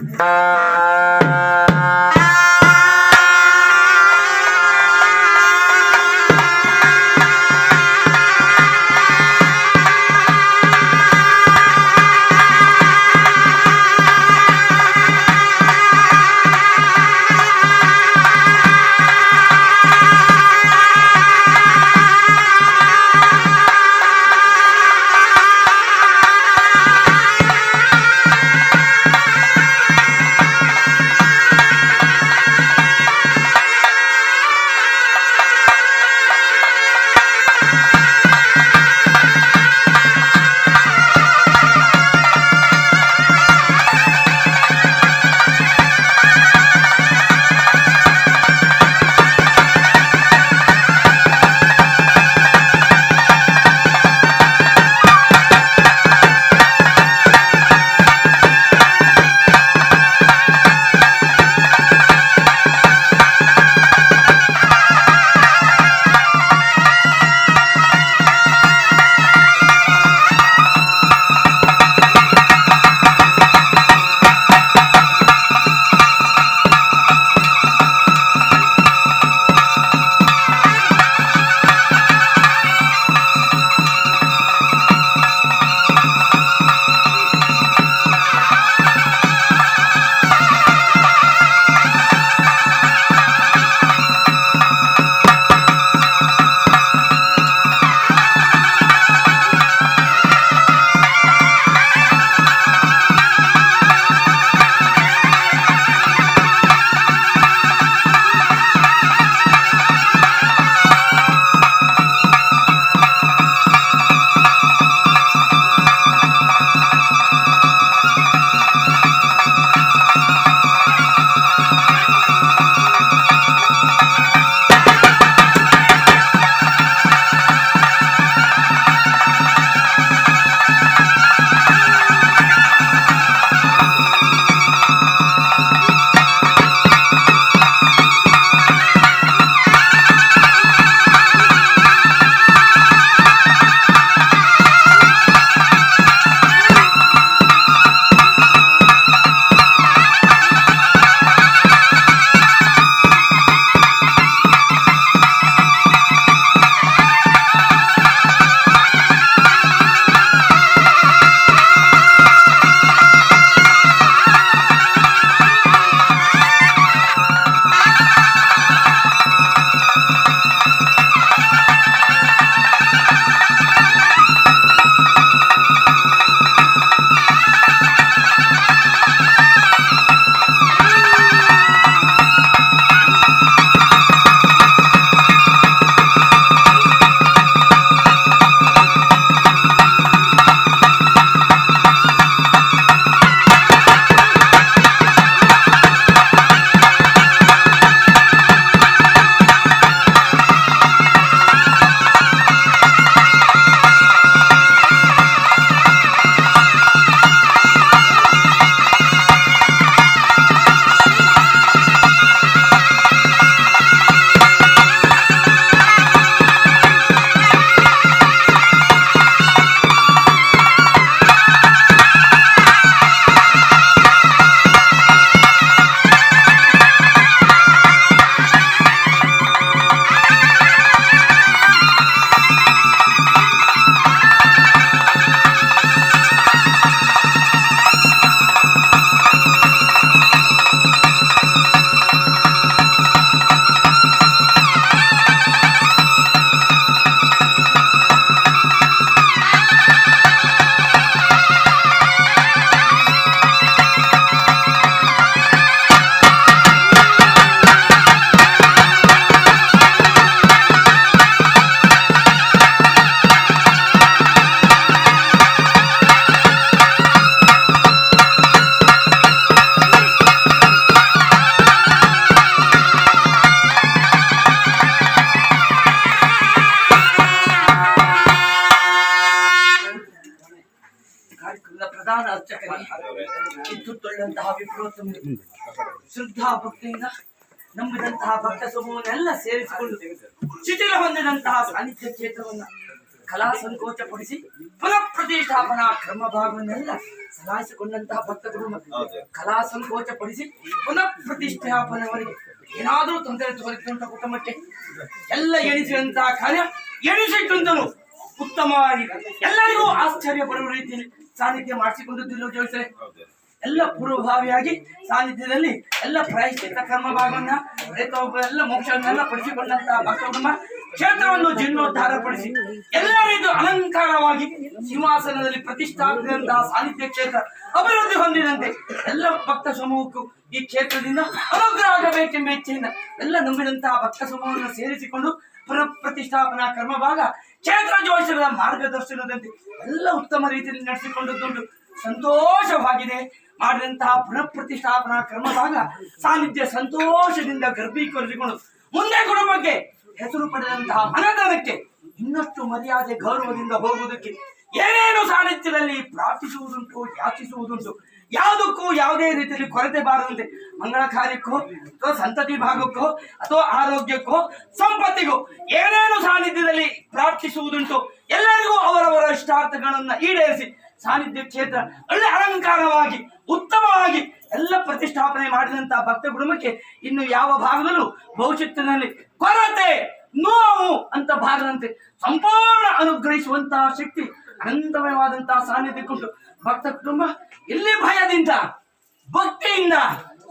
Bye. ಶ್ರದ್ಧಾ ಭಕ್ತಿಯಿಂದ ನಂಬಿದಂತಹ ಭಕ್ತ ಸಮೂಹನೆಲ್ಲ ಸೇರಿಸಿಕೊಂಡು ಶಿಥಿಲ ಹೊಂದಿದಂತಹ ಸಾನ್ನಿಧ್ಯ ಕ್ಷೇತ್ರವನ್ನ ಕಲಾ ಸಂಕೋಚಪಡಿಸಿ ಪುನಃ ಪ್ರತಿಷ್ಠಾಪನಾ ಕ್ರಮ ಭಾಗವನ್ನೆಲ್ಲ ಸಲಾಯಿಸಿಕೊಂಡಂತಹ ಭಕ್ತ ಕುಟುಂಬ ಕಲಾ ಸಂಕೋಚ ಪಡಿಸಿ ಪುನಃ ಪ್ರತಿಷ್ಠಾಪನೆವರೆಗೆ ಏನಾದರೂ ತೊಂದರೆ ತೋರಿಸಿದಂತ ಕುಟುಂಬಕ್ಕೆ ಎಲ್ಲ ಎಣಿಸಿದಂತಹ ಕಾರ್ಯ ಎಣಿಸಿಟ್ಟಂತನು ಉತ್ತಮವಾಗಿ ಎಲ್ಲರಿಗೂ ಆಶ್ಚರ್ಯ ಪಡುವ ರೀತಿಯಲ್ಲಿ ಸಾನ್ನಿಧ್ಯ ಮಾಡಿಸಿಕೊಂಡಿದ್ದಿಲ್ಲ ಜೋಯಿಸರೆ ಹೌದು. ಎಲ್ಲ ಪೂರ್ವಭಾವಿಯಾಗಿ ಸಾನ್ನಿಧ್ಯದಲ್ಲಿ ಎಲ್ಲ ಪ್ರಾಯಶ್ಚಿತ್ತ ಕರ್ಮ ಭಾಗವನ್ನ ಎಲ್ಲ ಮೋಕ್ಷವನ್ನೆಲ್ಲ ಪಡಿಸಿಕೊಂಡಂತಹ ಭಕ್ತ ಕುಟುಂಬ ಕ್ಷೇತ್ರವನ್ನು ಜೀರ್ಣೋದ್ಧಾರ ಪಡಿಸಿ ಎಲ್ಲ ರೀತಿಯ ಅಲಂಕಾರವಾಗಿ ಸಿಂಹಾಸನದಲ್ಲಿ ಪ್ರತಿಷ್ಠಾಪಿಸಿದಂತಹ ಸಾನ್ನಿಧ್ಯ ಕ್ಷೇತ್ರ ಅಭಿವೃದ್ಧಿ ಹೊಂದಿದಂತೆ ಎಲ್ಲ ಭಕ್ತ ಸಮೂಹಕ್ಕೂ ಈ ಕ್ಷೇತ್ರದಿಂದ ಅನುಗ್ರಹ ಆಗಬೇಕೆಂಬ ಇಚ್ಛೆಯಿಂದ ಎಲ್ಲ ನಂಬಿದಂತಹ ಭಕ್ತ ಸಮೂಹವನ್ನು ಸೇರಿಸಿಕೊಂಡು ಪುನಃ ಪ್ರತಿಷ್ಠಾಪನಾ ಕರ್ಮ ಭಾಗ ಕ್ಷೇತ್ರ ಜೋಡಿಸಿದ ಮಾರ್ಗದರ್ಶನದಂತೆ ಎಲ್ಲ ಉತ್ತಮ ರೀತಿಯಲ್ಲಿ ನಡೆಸಿಕೊಂಡದ್ದುಂಟು ಸಂತೋಷವಾಗಿದೆ. ಮಾಡಿದಂತಹ ಪುನಃ ಪ್ರತಿಷ್ಠಾಪನಾ ಕ್ರಮದಾಗ ಸಾನ್ನಿಧ್ಯ ಸಂತೋಷದಿಂದ ಗರ್ಭೀಕರಿಸಿಕೊಂಡು ಮುಂದೆ ಕುಟುಂಬಕ್ಕೆ ಹೆಸರು ಪಡೆದಂತಹ ಅನದಾನಕ್ಕೆ ಇನ್ನಷ್ಟು ಮರ್ಯಾದೆ, ಗೌರವದಿಂದ ಹೋಗುವುದಕ್ಕೆ ಏನೇನು ಸಾನ್ನಿಧ್ಯದಲ್ಲಿ ಪ್ರಾರ್ಥಿಸುವುದುಂಟು, ಯಾಚಿಸುವುದುಂಟು ಯಾವುದಕ್ಕೂ ಯಾವುದೇ ರೀತಿಯಲ್ಲಿ ಕೊರತೆ ಬಾರದಂತೆ ಮಂಗಳ ಕಾರ್ಯಕ್ಕೋ ಅಥವಾ ಸಂತತಿ ಭಾಗಕ್ಕೋ, ಅಥವಾ ಆರೋಗ್ಯಕ್ಕೋ, ಸಂಪತ್ತಿಗೂ, ಏನೇನು ಸಾನ್ನಿಧ್ಯದಲ್ಲಿ ಪ್ರಾರ್ಥಿಸುವುದುಂಟು, ಎಲ್ಲರಿಗೂ ಅವರವರ ಇಷ್ಟಾರ್ಥಗಳನ್ನ ಈಡೇರಿಸಿ ಸಾನ್ನಿಧ್ಯ ಕ್ಷೇತ್ರ ಒಳ್ಳೆ ಅಲಂಕಾರವಾಗಿ, ಉತ್ತಮವಾಗಿ ಎಲ್ಲ ಪ್ರತಿಷ್ಠಾಪನೆ ಮಾಡಿದಂತಹ ಭಕ್ತ ಕುಟುಂಬಕ್ಕೆ ಇನ್ನು ಯಾವ ಭಾಗದಲ್ಲೂ ಭವಿಷ್ಯತ್ತಿನಲ್ಲಿ ಕೊರತೆ, ನೋವು ಅಂತ ಭಾಗದಂತೆ ಸಂಪೂರ್ಣ ಅನುಗ್ರಹಿಸುವಂತಹ ಶಕ್ತಿ ಅನಂತಮಯವಾದಂತಹ ಸಾನ್ನಿಧ್ಯ ಕೊಟ್ಟು ಭಕ್ತ ಕುಟುಂಬ, ಇಲ್ಲಿ ಭಯದಿಂದ, ಭಕ್ತಿಯಿಂದ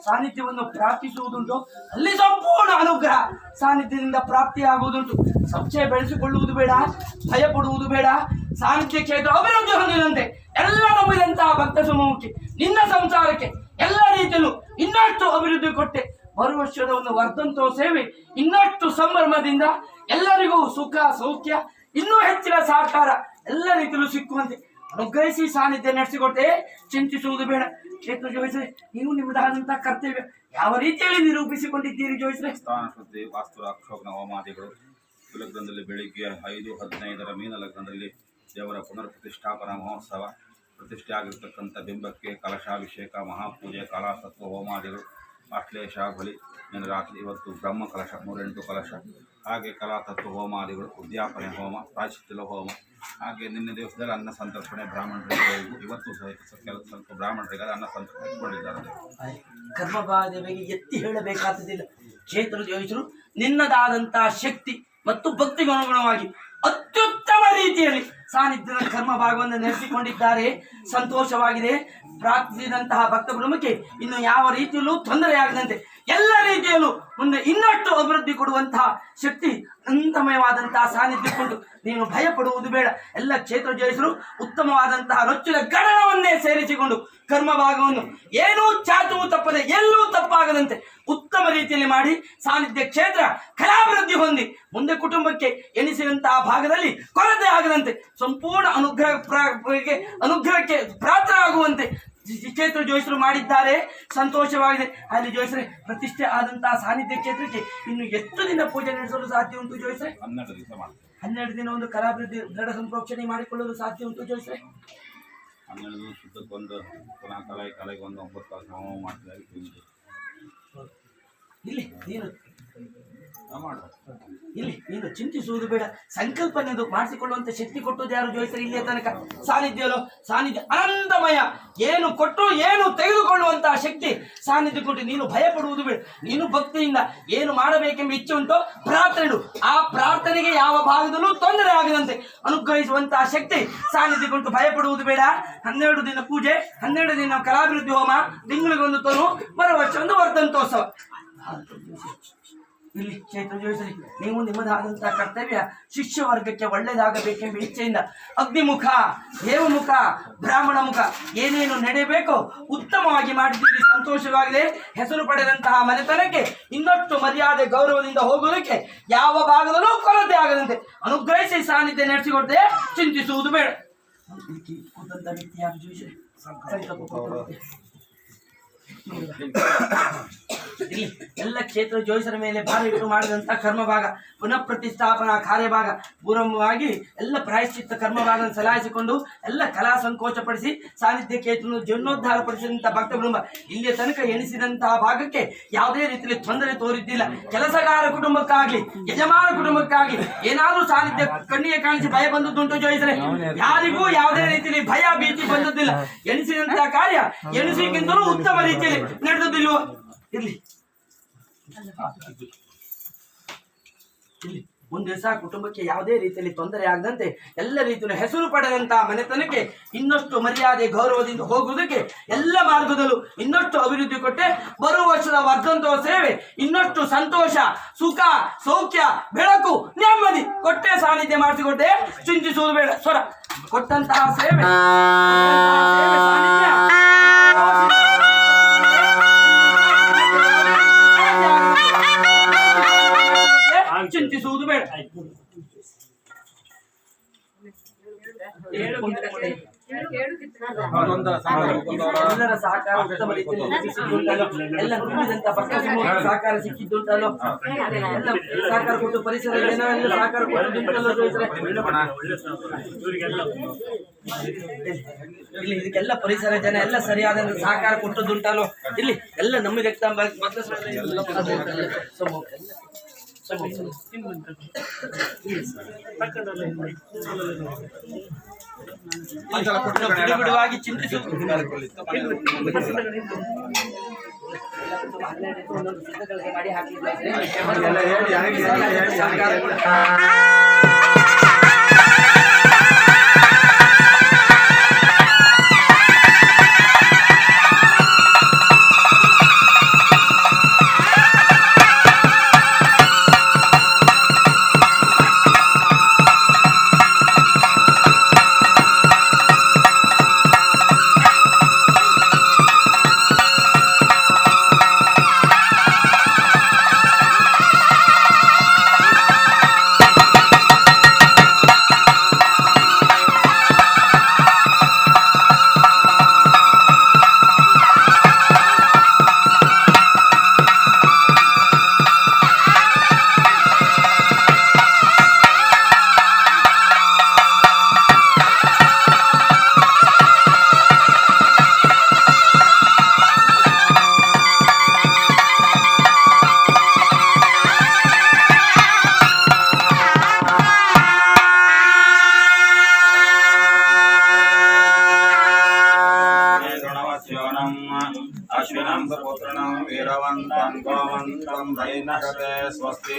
ಸಾನ್ನಿಧ್ಯವನ್ನು ಪ್ರಾರ್ಥಿಸುವುದುಂಟು. ಅಲ್ಲಿ ಸಂಪೂರ್ಣ ಅನುಗ್ರಹ ಸಾನ್ನಿಧ್ಯದಿಂದ ಪ್ರಾಪ್ತಿಯಾಗುವುದುಂಟು. ಸಂಶಯ ಬೆಳೆಸಿಕೊಳ್ಳುವುದು ಬೇಡ, ಭಯ ಪಡುವುದು ಬೇಡ. ಸಾನ್ನಿಧ್ಯ ಕ್ಷೇತ್ರ ಅಭಿವೃದ್ಧಿ ಹೊಂದಿದಂತೆ ಎಲ್ಲ ನಂಬಿದಂತಹ ಭಕ್ತ ಸಮೂಹಕ್ಕೆ, ನಿನ್ನ ಸಂಸಾರಕ್ಕೆ ಎಲ್ಲ ರೀತಿಯಲ್ಲೂ ಇನ್ನಷ್ಟು ಅಭಿವೃದ್ಧಿ ಕೊಟ್ಟೆ. ಬರುವ ವರ್ಷದ ಒಂದು ವರ್ಧಂತೋ ಸೇವೆ ಇನ್ನಷ್ಟು ಸಂಭ್ರಮದಿಂದ ಎಲ್ಲರಿಗೂ ಸುಖ, ಸೌಖ್ಯ, ಇನ್ನೂ ಹೆಚ್ಚಿನ ಸಹಕಾರ ಎಲ್ಲ ರೀತಿಯಲ್ಲೂ ಸಿಕ್ಕುವಂತೆ ಅನುಗ್ರಹಿಸಿ ಸಾನ್ನಿಧ್ಯ ನಡೆಸಿಕೊಟ್ಟೆ ಚಿಂತಿಸುವುದು ಬೇಡ. ಕ್ಷೇತ್ರ ಜೋಯಿಸ್ರೆ, ನೀವು ನಿಮ್ಮದಾದಂತಹ ಕರ್ತವ್ಯ. ಯಾವ ರೀತಿಯಲ್ಲಿ ನಿರೂಪಿಸಿಕೊಂಡಿದ್ದೀರಿ ಜೋಯಿಸ್ರೆ? ಸ್ಥಾನ ಶುದ್ಧಿ ವಾಸ್ತು ಅಕ್ಷೋಗ್ನ ಹೋಮಾದಿಗಳು ಲಗ್ನದಲ್ಲಿ ಬೆಳಿಗ್ಗೆ ಐದು ಹದಿನೈದರ ಮೀನ ಲಗ್ನದಲ್ಲಿ ದೇವರ ಪುನರ್ ಪ್ರತಿಷ್ಠಾಪನಾ ಮಹೋತ್ಸವ. ಪ್ರತಿಷ್ಠೆ ಆಗಿರ್ತಕ್ಕಂಥ ಬಿಂಬಕ್ಕೆ ಕಲಶಾಭಿಷೇಕ, ಮಹಾಪೂಜೆ, ಕಲಾಸತ್ವ, ಹೋಮಾದಿಗಳು. ಆಶ್ಲೇಷ ಬಲಿ ನಿನ್ನ ರಾತ್ರಿ ಇವತ್ತು ಬ್ರಹ್ಮ ಕಲಶ, ಮೂರೆಂಟು ಕಲಶ. ಹಾಗೆ ಕಲಾತತ್ವ ಹೋಮಾದಿಗಳು, ಉದ್ಯಾಪನೆ ಹೋಮ ಪ್ರಾಚಿತ್ಯ ಹೋಮ. ಹಾಗೆ ನಿನ್ನೆ ದಿವಸದಲ್ಲಿ ಅನ್ನ ಸಂತರ್ಪಣೆ ಬ್ರಾಹ್ಮಣರಿಗೆ ಇವತ್ತು ಸಹಿತ ಕೆಲ ಸ್ವಲ್ಪ ಬ್ರಾಹ್ಮಣರಿಗೆ ಅನ್ನ ಸಂತರ್ಪಣೆ ಇಟ್ಕೊಂಡಿದ್ದಾರೆ ಬಗ್ಗೆ ಎತ್ತಿ ಹೇಳಬೇಕಾದದಿಲ್ಲ ಕ್ಷೇತ್ರ ಜೋಯಿಸರು ನಿನ್ನದಾದಂತಹ ಶಕ್ತಿ ಮತ್ತು ಭಕ್ತಿಗನುಗುಣವಾಗಿ ಅತ್ಯುತ್ತಮ ರೀತಿಯಲ್ಲಿ ಸಾನ್ನಿಧ್ಯದ ಕರ್ಮ ಭಾಗವನ್ನು ನಡೆಸಿಕೊಂಡಿದ್ದಾರೆ ಸಂತೋಷವಾಗಿದೆ. ಪ್ರಾರ್ಥಿಸಿದಂತಹ ಭಕ್ತ ಕುಟುಂಬಕ್ಕೆ ಇನ್ನು ಯಾವ ರೀತಿಯಲ್ಲೂ ತೊಂದರೆಯಾಗದಂತೆ ಎಲ್ಲ ರೀತಿಯಲ್ಲೂ ಮುಂದೆ ಇನ್ನಷ್ಟು ಅಭಿವೃದ್ಧಿ ಕೊಡುವಂತಹ ಶಕ್ತಿ ಅನಂತಮಯವಾದಂತಹ ಸಾನ್ನಿಧ್ಯ ಕೊಂಡು ನೀನು ಭಯ ಪಡುವುದು ಬೇಡ ಎಲ್ಲ ಕ್ಷೇತ್ರ ಜಯಿಸಲು ಉತ್ತಮವಾದಂತಹ ರೊಚ್ಚಿನ ಗಣನವನ್ನೇ ಸೇರಿಸಿಕೊಂಡು ಕರ್ಮ ಭಾಗವನ್ನು ಏನೂ ಚಾಚುವು ತಪ್ಪದೆ ಎಲ್ಲೂ ತಪ್ಪಾಗದಂತೆ ಉತ್ತಮ ರೀತಿಯಲ್ಲಿ ಮಾಡಿ ಸಾನ್ನಿಧ್ಯ ಕ್ಷೇತ್ರ ಕಲಾಭಿವೃದ್ಧಿ ಹೊಂದಿ ಮುಂದೆ ಕುಟುಂಬಕ್ಕೆ ಎನಿಸಿದಂತಹ ಭಾಗದಲ್ಲಿ ಕೊರತೆ ಆಗದಂತೆ ಸಂಪೂರ್ಣ ಅನುಗ್ರಹ ಅನುಗ್ರಹಕ್ಕೆ ಅನುಗ್ರಹಕ್ಕೆ ಪಾತ್ರರಾಗುವಂತೆ ಕ್ಷೇತ್ರ ಜೋಯಿಸರು ಮಾಡಿದ್ದಾರೆ. ಸಂತೋಷವಾಗಿದೆ. ಅಲ್ಲಿ ಜೋಯಿಸ್ರೆ ಪ್ರತಿಷ್ಠೆ ಆದಂತಹ ಸಾನ್ನಿಧ್ಯ ಕ್ಷೇತ್ರಕ್ಕೆ ಇನ್ನು ಎಷ್ಟು ದಿನ ಪೂಜೆ ನಡೆಸಲು ಸಾಧ್ಯ ಉಂಟು ಜೋಯಿಸ್ರೆ? ಹನ್ನೆರಡು ದಿವಸ ಹನ್ನೆರಡು ದಿನ ಒಂದು ಕಲಾಭಿವೃದ್ಧಿ ದೃಢ ಸಂಪ್ರೋಕ್ಷಣೆ ಮಾಡಿಕೊಳ್ಳಲು ಸಾಧ್ಯ ಉಂಟು ಜೋಯಿಸ್ರೆ? ಹನ್ನೆರಡು ದಿವಸ ಶುದ್ಧಕ್ಕೊಂದು ಪುನಃ ಕಲೆ ಕಲೆಗೆ ಒಂದು ಒಂಬತ್ತು ತಾಸು ಹೋಮ ಮಾಡ್ತಿದ್ದಾರೆ. ಇಲ್ಲಿ ನೀನು ಮಾಡ್ತಾರೆ ಇಲ್ಲಿ ನೀನು ಚಿಂತಿಸುವುದು ಬೇಡ. ಸಂಕಲ್ಪನೆದು ಮಾಡಿಸಿಕೊಳ್ಳುವಂತ ಶಕ್ತಿ ಕೊಟ್ಟದ್ದು ಯಾರು ಜೋಯಿಸ್ತಾರೆ? ಇಲ್ಲಿಯ ತನಕ. ಸಾನಿಧ್ಯ ಸಾನಿಧ್ಯ ಅನಂತಮಯ ಏನು ಕೊಟ್ಟು ಏನು ತೆಗೆದುಕೊಳ್ಳುವಂತಹ ಶಕ್ತಿ ಸಾನಿಧ್ಯ ಕೊಟ್ಟು ನೀನು ಭಯ ಪಡುವುದು ಬೇಡ. ನೀನು ಭಕ್ತಿಯಿಂದ ಏನು ಮಾಡಬೇಕೆಂಬ ಇಚ್ಛೆ ಉಂಟು, ಪ್ರಾರ್ಥನೆ ಆ ಪ್ರಾರ್ಥನೆಗೆ ಯಾವ ಭಾಗದಲ್ಲೂ ತೊಂದರೆ ಆಗದಂತೆ ಅನುಗ್ರಹಿಸುವಂತಹ ಶಕ್ತಿ ಸಾನಿಧ್ಯ ಕೊಟ್ಟು ಭಯ ಪಡುವುದು ಬೇಡ. ಹನ್ನೆರಡು ದಿನ ಪೂಜೆ, ಹನ್ನೆರಡು ದಿನ ಕಲಾಭಿವೃದ್ಧಿ ಹೋಮ, ತಿಂಗಳಿಗೊಂದು ತನು ಬರೋ ವರ್ಷ ಒಂದು ವರ್ಧಂತೋತ್ಸವ ಇಲ್ಲಿ ಕ್ಷೇತ್ರ ಜೋಡಿಸಲಿ ನೀವು ನಿಮ್ಮದಾದಂತಹ ಕರ್ತವ್ಯ ಶಿಷ್ಯ ವರ್ಗಕ್ಕೆ ಒಳ್ಳೆಯದಾಗಬೇಕೆಂಬ ಇಚ್ಛೆಯಿಂದ ಅಗ್ನಿಮುಖ ದೇವಮುಖ ಬ್ರಾಹ್ಮಣ ಮುಖ ಏನೇನು ನಡೆಯಬೇಕೋ ಉತ್ತಮವಾಗಿ ಮಾಡಿದ್ದೀರಿ ಸಂತೋಷವಾಗಿದೆ ಹೆಸರು ಪಡೆದಂತಹ ಮನೆತನಕ್ಕೆ ಇನ್ನಷ್ಟು ಮರ್ಯಾದೆ ಗೌರವದಿಂದ ಹೋಗುವುದಕ್ಕೆ ಯಾವ ಭಾಗದಲ್ಲೂ ಕೊರತೆ ಆಗದಂತೆ ಅನುಗ್ರಹಿಸಿ ಸಾನ್ನಿಧ್ಯ ನಡೆಸಿಕೊಡದೆ ಚಿಂತಿಸುವುದು ಬೇಡ. ಇಲ್ಲಿ ಎಲ್ಲ ಕ್ಷೇತ್ರ ಜೋಯಿಸರ ಮೇಲೆ ಭಾರ ಇಟ್ಟು ಮಾಡಿದಂತ ಕರ್ಮ ಭಾಗ ಪುನಃ ಪ್ರತಿಷ್ಠಾಪನಾ ಕಾರ್ಯಭಾಗ, ಪೂರ್ವವಾಗಿ ಎಲ್ಲ ಪ್ರಾಯಶ್ಚಿತ್ತ ಕರ್ಮ ಭಾಗ ಸಲಾಯಿಸಿಕೊಂಡು ಎಲ್ಲ ಕಲಾ ಸಂಕೋಚಪಡಿಸಿ ಸಾನ್ನಿಧ್ಯ ಕ್ಷೇತ್ರವನ್ನು ಜೀರ್ಣೋದ್ಧಾರ ಪಡಿಸಿದಂತ ಭಕ್ತ ಕುಟುಂಬ ಇಲ್ಲಿಯ ತನಕ ಎಣಿಸಿದಂತಹ ಭಾಗಕ್ಕೆ ಯಾವುದೇ ರೀತಿಯಲ್ಲಿ ತೊಂದರೆ ತೋರಿದ್ದಿಲ್ಲ. ಕೆಲಸಗಾರ ಕುಟುಂಬಕ್ಕಾಗ್ಲಿ, ಯಜಮಾನ ಕುಟುಂಬಕ್ಕಾಗ್ಲಿ, ಏನಾದರೂ ಸಾನ್ನಿಧ್ಯ ಕಣ್ಣಿಗೆ ಕಾಣಿಸಿ ಭಯ ಬಂದದ್ದುಂಟು ಜೋಯಿಸರೆ ಯಾರಿಗೂ ಯಾವುದೇ ರೀತಿಯಲ್ಲಿ ಭಯ ಭೀತಿ ಬಂದದ್ದಿಲ್ಲ. ಎಣಿಸಿದಂತಹ ಕಾರ್ಯ ಎಣಿಸಿಗಿಂತಲೂ ಉತ್ತಮ ರೀತಿಯಲ್ಲಿ ನಡೆದದಿಲ್ವೋ ಇರ್ಲಿ. ಇಲ್ಲಿ ಮುಂದೆ ಸಹ ಕುಟುಂಬಕ್ಕೆ ಯಾವುದೇ ರೀತಿಯಲ್ಲಿ ತೊಂದರೆ ಆಗದಂತೆ ಎಲ್ಲ ರೀತಿಯ ಹೆಸರು ಪಡೆದಂತಹ ಮನೆತನಕ್ಕೆ ಇನ್ನಷ್ಟು ಮರ್ಯಾದೆ ಗೌರವದಿಂದ ಹೋಗುವುದಕ್ಕೆ ಎಲ್ಲ ಮಾರ್ಗದಲ್ಲೂ ಇನ್ನಷ್ಟು ಅಭಿವೃದ್ಧಿ ಕೊಟ್ಟೆ. ಬರುವ ವರ್ಷದ ವರ್ಧಂತವ ಸೇವೆ, ಇನ್ನಷ್ಟು ಸಂತೋಷ, ಸುಖ, ಸೌಖ್ಯ, ಬೆಳಕು, ನೆಮ್ಮದಿ ಕೊಟ್ಟೆ ಸಾನ್ನಿಧ್ಯ ಮಾಡಿಸಿಕೊಟ್ಟೆ. ಚಿಂತಿಸುವುದು ಬೇಡ. ಸ್ವರ. ಕೊಟ್ಟಂತಹ ಸೇವೆ ಬೇಡ. ಸಹಕಾರ ಉತ್ತಮ ರೀತಿಯಲ್ಲಿ ಸಿಕ್ಕಿದ್ದುಂಟಲ್ಲೋ ಎಲ್ಲ ತುಂಬಿದಂತ ಸಹಕಾರ ಸಿಕ್ಕಿದ್ದುಂಟಲ್ಲೋ ಎಲ್ಲ ಸಹಕಾರ ಕೊಟ್ಟು ಪರಿಸರ ಜನ ಎಲ್ಲ ಸಹಕಾರ ಇಲ್ಲಿ ಇದಕ್ಕೆಲ್ಲ ಪರಿಸರ ಜನ ಎಲ್ಲ ಸರಿಯಾದ ಸಹಕಾರ ಕೊಟ್ಟದ್ದುಂಟಾಲೋ ಇಲ್ಲಿ ಎಲ್ಲ ನಮಗೆ ಬಿಡುವಾಗಿ ಚಿಂತಿಸು. ಮಾಡಿ ಹಾಕಿದ್ರೆ ದೈನಗತೆ ಸ್ವಸ್ತಿ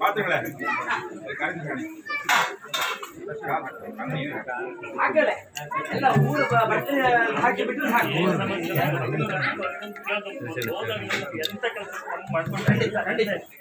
ಪಾತ್ರೆಗಳೇ ಹಾಕಳೆ ಎಲ್ಲ ಊರು ಬ- ಬಟ್ಟೆ ಹಾಕಿ ಬಿಟ್ಟು ಹಾಕಿ ಖಂಡಿತ ಖಂಡಿತ